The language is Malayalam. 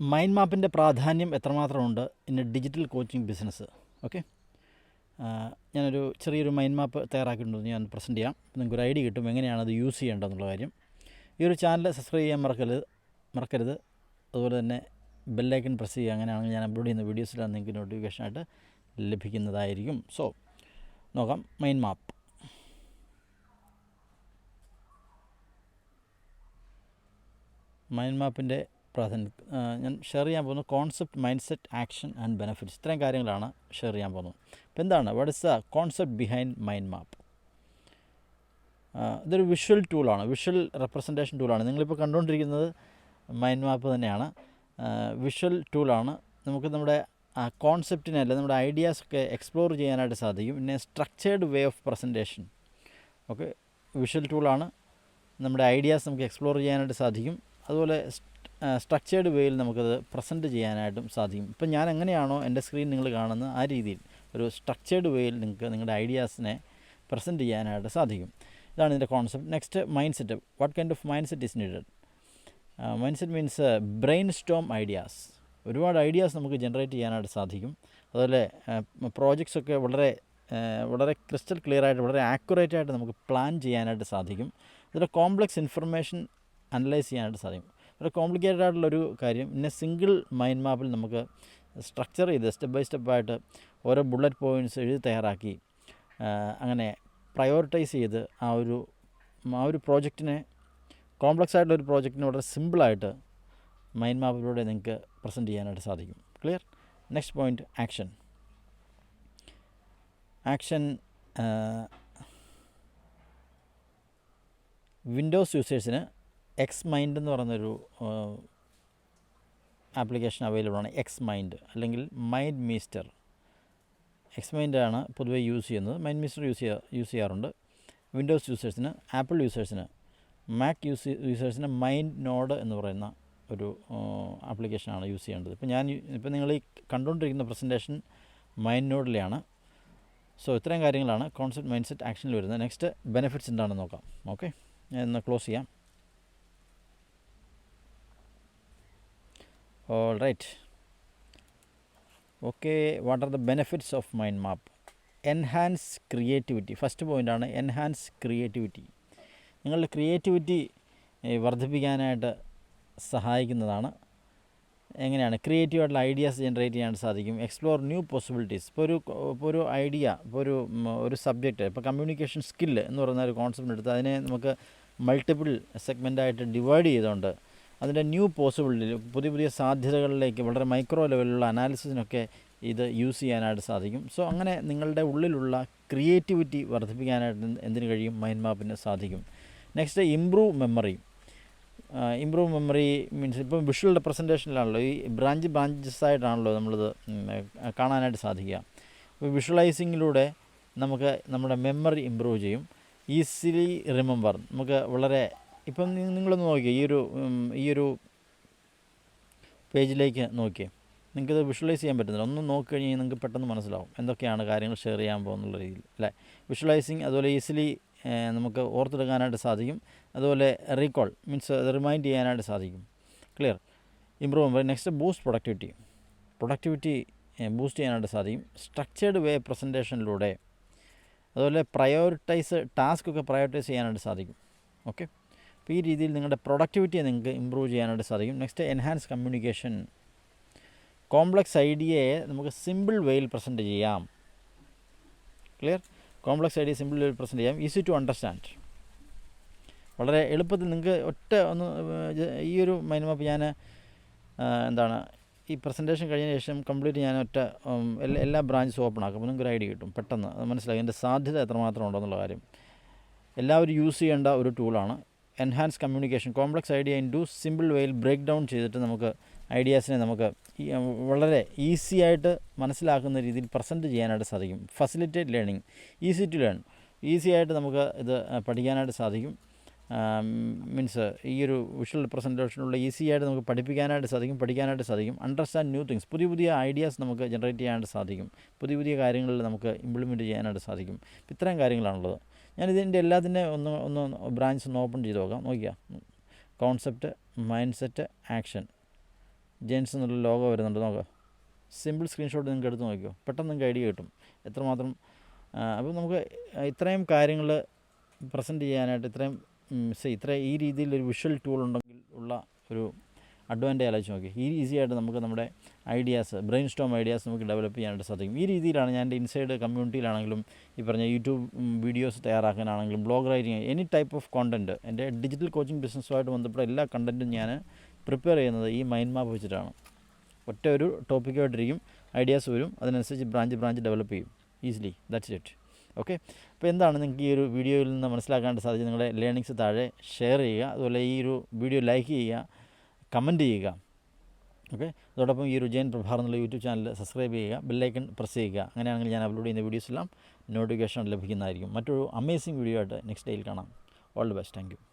മൈൻഡ് മാപ്പിന്റെ പ്രാധാന്യം എത്രമാത്രമുണ്ട് ഇന്ന് ഡിജിറ്റൽ കോച്ചിങ് ബിസിനസ് ഓക്കെ ഞാനൊരു ചെറിയൊരു മൈൻഡ് മാപ്പ് തയ്യാറാക്കിയിട്ടുണ്ടെന്ന് ഞാൻ പ്രസന്റ് ചെയ്യാം. നിങ്ങൾക്ക് ഒരു ഐഡിയ കിട്ടും എങ്ങനെയാണ് അത് യൂസ് ചെയ്യേണ്ടതെന്നുള്ള കാര്യം. ഈ ഒരു ചാനൽ സബ്സ്ക്രൈബ് ചെയ്യാൻ മറക്കരുത് മറക്കരുത്. അതുപോലെ തന്നെ ബെല്ലൈക്കൺ പ്രസ് ചെയ്യുക. അങ്ങനെയാണെങ്കിൽ ഞാൻ അപ്ലോഡ് ചെയ്യുന്ന വീഡിയോസിലാണ് നിങ്ങൾക്ക് നോട്ടിഫിക്കേഷനായിട്ട് ലഭിക്കുന്നതായിരിക്കും. സോ നോക്കാം. മൈൻഡ് മാപ്പ് മൈൻഡ് മാപ്പിന്റെ പ്രാധാന്യം ഞാൻ ഷെയർ ചെയ്യാൻ പോകുന്നത് concept mind set action and benefits ഇത്രയും കാര്യങ്ങളാണ് ഷെയർ ചെയ്യാൻ പോകുന്നത്. അപ്പോൾ എന്താണ്? What is the concept behind mind map ഇതൊരു വിഷ്വൽ ടൂളാണ് വിഷ്വൽ റെപ്രസെന്റേഷൻ ടൂളാണ് നിങ്ങളിപ്പോൾ കണ്ടുകൊണ്ടിരിക്കുന്നത് മൈൻഡ് മാപ്പ് തന്നെയാണ്. വിഷ്വൽ ടൂളാണ് നമുക്ക് നമ്മുടെ കോൺസെപ്റ്റിനെ അല്ല നമ്മുടെ ഐഡിയാസൊക്കെ എക്സ്പ്ലോർ ചെയ്യാനായിട്ട് സാധിക്കും. പിന്നെ structured way of presentation okay visual ടൂളാണ് നമ്മുടെ ഐഡിയാസ് നമുക്ക് എക്സ്പ്ലോർ ചെയ്യാനായിട്ട് സാധിക്കും. അതുപോലെ സ്ട്രക്ചേർഡ് വേയിൽ നമുക്കത് പ്രസന്റ് ചെയ്യാനായിട്ടും സാധിക്കും. ഇപ്പം ഞാൻ എങ്ങനെയാണോ എന്റെ സ്ക്രീൻ നിങ്ങൾ കാണുന്നത് ആ രീതിയിൽ ഒരു സ്ട്രക്ചേർഡ് വേയിൽ നിങ്ങൾക്ക് നിങ്ങളുടെ ഐഡിയാസിനെ പ്രസന്റ് ചെയ്യാനായിട്ട് സാധിക്കും. ഇതാണ് ഇതിന്റെ concept next mind set what kind of mind set is needed mind set means brain storm ideas ഒരുപാട് ഐഡിയാസ് നമുക്ക് ജനറേറ്റ് ചെയ്യാനായിട്ട് സാധിക്കും. അതുപോലെ പ്രോജക്ട്സൊക്കെ വളരെ വളരെ ക്രിസ്റ്റൽ ക്ലിയർ ആയിട്ട് വളരെ ആക്യുറേറ്റ് ആയിട്ട് നമുക്ക് പ്ലാൻ ചെയ്യാനായിട്ട് സാധിക്കും. അതിൽ കോംപ്ലക്സ് ഇൻഫർമേഷൻ അനലൈസ് ചെയ്യാനായിട്ട് സാധിക്കും. വളരെ കോംപ്ലിക്കേറ്റഡ് ആയിട്ടുള്ളൊരു കാര്യം. പിന്നെ സിംഗിൾ മൈൻഡ് മാപ്പിൽ നമുക്ക് സ്ട്രക്ചർ ചെയ്ത് സ്റ്റെപ്പ് ബൈ സ്റ്റെപ്പായിട്ട് ഓരോ ബുള്ളറ്റ് പോയിന്റ്സ് എഴുതി തയ്യാറാക്കി അങ്ങനെ പ്രയോറിറ്റൈസ് ചെയ്ത് ആ ഒരു ആ ഒരു പ്രോജക്റ്റിനെ കോംപ്ലക്സ് ആയിട്ടുള്ള ഒരു പ്രോജക്റ്റിനെ വളരെ സിമ്പിളായിട്ട് മൈൻഡ് മാപ്പിലൂടെ നിങ്ങൾക്ക് പ്രസന്റ് ചെയ്യാനായിട്ട് സാധിക്കും. Clear next point action action Windows യൂസേഴ്സിന് X mind എന്ന് പറയുന്നൊരു ആപ്ലിക്കേഷൻ അവൈലബിൾ ആണ്. എക്സ് മൈൻഡ് അല്ലെങ്കിൽ മൈൻഡ് മീസ്റ്റർ എക്സ് മൈൻഡാണ് പൊതുവെ യൂസ് ചെയ്യുന്നത്. മൈൻഡ് മീസ്റ്റർ യൂസ് ചെയ്യാ യൂസ് ചെയ്യാറുണ്ട്. വിൻഡോസ് യൂസേഴ്സിന് ആപ്പിൾ യൂസേഴ്സിന് മാക് യൂസ് യൂസേഴ്സിന് മൈൻഡ് നോഡ് എന്ന് പറയുന്ന ഒരു ആപ്ലിക്കേഷനാണ് യൂസ് ചെയ്യേണ്ടത്. ഇപ്പോൾ ഞാൻ ഇപ്പോൾ നിങ്ങൾ ഈ കണ്ടുകൊണ്ടിരിക്കുന്ന പ്രസന്റേഷൻ മൈൻഡ് നോഡിലെയാണ് സോ ഇത്രയും കാര്യങ്ങളാണ് കോൺസെപ്റ്റ് മൈൻഡ് സെറ്റ് ആക്ഷനിൽ വരുന്നത്. നെക്സ്റ്റ് ബെനിഫിറ്റ്സ് എന്താണെന്ന് നോക്കാം. ഓക്കെ ഞാൻ ഇന്ന് ക്ലോസ് ചെയ്യാം. All right okay what are the benefits of mind map enhance creativity first പോയിന്റാണ് എൻഹാൻസ് ക്രിയേറ്റിവിറ്റി നിങ്ങളുടെ ക്രിയേറ്റിവിറ്റി വർദ്ധിപ്പിക്കാനായിട്ട് സഹായിക്കുന്നതാണ്. എങ്ങനെയാണ്? ക്രിയേറ്റീവായിട്ടുള്ള ഐഡിയാസ് ജനറേറ്റ് ചെയ്യാൻ സാധിക്കും. എക്സ്പ്ലോർ ന്യൂ പോസിബിലിറ്റീസ് ഇപ്പോൾ ഒരു ഇപ്പോൾ ഒരു ഐഡിയ ഇപ്പോൾ ഒരു ഒരു സബ്ജക്റ്റ് ഇപ്പോൾ കമ്മ്യൂണിക്കേഷൻ സ്കില്ല് എന്ന് പറയുന്ന ഒരു കോൺസെപ്റ്റ് എടുത്ത് അതിനെ നമുക്ക് മൾട്ടിപ്പിൾ സെഗ്മെന്റായിട്ട് ഡിവൈഡ് ചെയ്തുകൊണ്ട് അതിന്റെ ന്യൂ പോസിബിലിറ്റി പുതിയ പുതിയ സാധ്യതകളിലേക്ക് വളരെ മൈക്രോ ലെവലിലുള്ള അനാലിസിസിനൊക്കെ ഇത് യൂസ് ചെയ്യാനായിട്ട് സാധിക്കും. സോ അങ്ങനെ നിങ്ങളുടെ ഉള്ളിലുള്ള ക്രിയേറ്റിവിറ്റി വർദ്ധിപ്പിക്കാനായിട്ട് എന്ത് എന്തിനു കഴിയും? മൈൻഡ് മാപ്പിന് സാധിക്കും. Next improve memory. Improve memory means ഇപ്പം വിഷ്വൽ റെപ്രസെന്റേഷനിലാണല്ലോ ഈ ബ്രാഞ്ച് ബ്രാഞ്ചസ് ആയിട്ടാണല്ലോ നമ്മളിത് കാണാനായിട്ട് സാധിക്കുക. അപ്പോൾ വിഷ്വലൈസിങ്ങിലൂടെ നമുക്ക് നമ്മുടെ മെമ്മറി ഇമ്പ്രൂവ് ചെയ്യും. Easily remember. നമുക്ക് വളരെ ഇപ്പം നിങ്ങളൊന്ന് നോക്കിയേ ഈ ഒരു ഈ ഒരു പേജിലേക്ക് നോക്കിയേ. നിങ്ങൾക്കിത് വിഷ്വലൈസ് ചെയ്യാൻ പറ്റുന്നില്ല. ഒന്ന് നോക്കി കഴിഞ്ഞാൽ നിങ്ങൾക്ക് പെട്ടെന്ന് മനസ്സിലാവും എന്തൊക്കെയാണ് കാര്യങ്ങൾ ഷെയർ ചെയ്യാൻ പോകുന്നുള്ള രീതിയിൽ അല്ലേ? വിഷ്വലൈസിങ് അതുപോലെ ഈസിലി നമുക്ക് ഓർത്തെടുക്കാനായിട്ട് സാധിക്കും. അതുപോലെ റീകോൾ മീൻസ് അത് റിമൈൻഡ് ചെയ്യാനായിട്ട് സാധിക്കും. Clear? Improve next boost productivity. Productivity boost ചെയ്യാനായിട്ട് സാധിക്കും. സ്ട്രക്ചേർഡ് വേ പ്രസന്റേഷനിലൂടെ അതുപോലെ പ്രയോറിറ്റൈസ് ടാസ്ക് ഒക്കെ പ്രയോറിറ്റൈസ് ചെയ്യാനായിട്ട് സാധിക്കും. ഓക്കെ? അപ്പോൾ ഈ രീതിയിൽ നിങ്ങളുടെ പ്രൊഡക്ടിവിറ്റിയെ നിങ്ങൾക്ക് ഇമ്പ്രൂവ് ചെയ്യാനായിട്ട് സാധിക്കും. നെക്സ്റ്റ് എൻഹാൻസ് കമ്മ്യൂണിക്കേഷൻ കോംപ്ലക്സ് ഐഡിയയെ നമുക്ക് സിമ്പിൾ വേയിൽ പ്രസന്റ് ചെയ്യാം. ക്ലിയർ കോംപ്ലക്സ് ഐഡിയ സിമ്പിൾ വേയിൽ പ്രസന്റ് ചെയ്യാം. ഈസി ടു അണ്ടർസ്റ്റാൻഡ് വളരെ എളുപ്പത്തിൽ നിങ്ങൾക്ക് ഒറ്റ ഒന്ന് ഈ ഒരു മൈൻഡ് മാപ്പ് ഞാൻ എന്താണ് ഈ പ്രസന്റേഷൻ കഴിഞ്ഞ ശേഷം കംപ്ലീറ്റ് ഞാൻ ഒറ്റ എല്ലാ ബ്രാഞ്ചസും ഓപ്പൺ ആക്കും അപ്പോൾ നിങ്ങൾക്ക് ഒരു ഐഡിയ കിട്ടും. പെട്ടെന്ന്. അത് മനസ്സിലായി? എന്റെ സാധ്യത എത്രമാത്രം ഉണ്ടോ എന്നുള്ള കാര്യം. എല്ലാവരും യൂസ് ചെയ്യേണ്ട ഒരു ടൂളാണ് enhance communication complex idea into simple വേയിൽ ബ്രേക്ക് ഡൗൺ ചെയ്തിട്ട് നമുക്ക് ഐഡിയാസിനെ നമുക്ക് വളരെ ഈസി ആയിട്ട് മനസ്സിലാക്കുന്ന രീതിയിൽ പ്രസന്റ് ചെയ്യാനായിട്ട് സാധിക്കും. Facilitate learning easy to learn easy ആയിട്ട് നമുക്ക് ഇത് പഠിക്കാനായിട്ട് സാധിക്കും. മീൻസ് ഈ ഒരു വിഷ്വൽ റിപ്രസെന്റേഷനുള്ള ഈസി ആയിട്ട് നമുക്ക് പഠിപ്പിക്കാനായിട്ട് സാധിക്കും പഠിക്കാനായിട്ട് സാധിക്കും. അണ്ടർസ്റ്റാൻഡ് ന്യൂ തിങ്സ് പുതിയ പുതിയ ഐഡിയാസ് നമുക്ക് ജനറേറ്റ് ചെയ്യാനായിട്ട് സാധിക്കും. പുതിയ പുതിയ കാര്യങ്ങളിൽ നമുക്ക് ഇംപ്ലിമെന്റ് ചെയ്യാനായിട്ട് സാധിക്കും. ഇത്രയും കാര്യങ്ങളാണുള്ളത്. ഞാനിതിന്റെ എല്ലാത്തിന്റെ ഒന്ന് ഒന്ന് ബ്രാഞ്ച് ഒന്ന് ഓപ്പൺ ചെയ്ത് നോക്കാം. നോക്കിയാൽ കോൺസെപ്റ്റ് മൈൻഡ് സെറ്റ് ആക്ഷൻ ജെൻസ് എന്നുള്ള ലോഗോ വരുന്നുണ്ട്. നോക്കുക സിമ്പിൾ സ്ക്രീൻഷോട്ട് നിങ്ങൾക്ക് എടുത്ത് നോക്കിയോ പെട്ടെന്ന് നിങ്ങൾക്ക് ഐഡിയ കിട്ടും. എത്രമാത്രം അപ്പോൾ നമുക്ക് ഇത്രയും കാര്യങ്ങൾ പ്രസന്റ് ചെയ്യാനായിട്ട് ഇത്രയും സേ ഇത്ര ഈ രീതിയിലൊരു വിഷ്വൽ ടൂൾ ഉണ്ടെങ്കിൽ ഉള്ള ഒരു അഡ്വാന്റേജ് ആലോചിച്ച് നോക്കി. ഈ ഈസി ആയിട്ട് നമുക്ക് നമ്മുടെ ഐഡിയാസ് ബ്രെയിൻ സ്റ്റോം ഐഡിയാസ് നമുക്ക് ഡെവലപ്പ് ചെയ്യാനായിട്ട് സാധിക്കും. ഈ രീതിയിലാണ് ഞാൻ എന്റെ ഇൻസൈഡ് കമ്മ്യൂണിറ്റിയിലാണെങ്കിലും ഈ പറഞ്ഞ YouTube videos തയ്യാറാക്കാനാണെങ്കിലും blog writing any type of content എന്റെ ഡിജിറ്റൽ കോച്ചിങ് ബിസിനസ്സുമായിട്ട് ബന്ധപ്പെട്ട എല്ലാ കണ്ടന്റും ഞാൻ പ്രിപ്പയർ ചെയ്യുന്നത് ഈ മൈൻഡ് മാപ്പ് വെച്ചിട്ടാണ്. ഒറ്റ ഒരു ടോപ്പിക്കായിട്ടിരിക്കും ഐഡിയാസ് വരും അതിനനുസരിച്ച് ബ്രാഞ്ച് ബ്രാഞ്ച് ഡെവലപ്പ് ചെയ്യും. Easily that's it okay? അപ്പോൾ എന്താണ് നിങ്ങൾക്ക് ഈ ഒരു വീഡിയോയിൽ നിന്ന് മനസ്സിലാക്കാനായിട്ട് സാധിച്ചത്? നിങ്ങളുടെ ലേണിങ്സ് താഴെ ഷെയർ ചെയ്യുക. അതുപോലെ ഈ ഒരു വീഡിയോ ലൈക്ക് ചെയ്യുക. കമന്റ് ചെയ്യുക. ഓക്കെ? അതോടൊപ്പം ഈ ഒരു ജയൻ പ്രഭാർ എന്നുള്ള യൂട്യൂബ് ചാനൽ സബ്സ്ക്രൈബ് ചെയ്യുക. ബെല്ലൈക്കൺ പ്രസ് ചെയ്യുക. അങ്ങനെയാണെങ്കിൽ ഞാൻ അപ്ലോഡ് ചെയ്യുന്ന വീഡിയോസ് എല്ലാം നോട്ടിഫിക്കേഷൻ ലഭിക്കുന്നതായിരിക്കും. മറ്റൊരു അമേസിംഗ് വീഡിയോ ആയിട്ട് നെക്സ്റ്റ് ഡേയിൽ കാണാം. All the best. Thank you.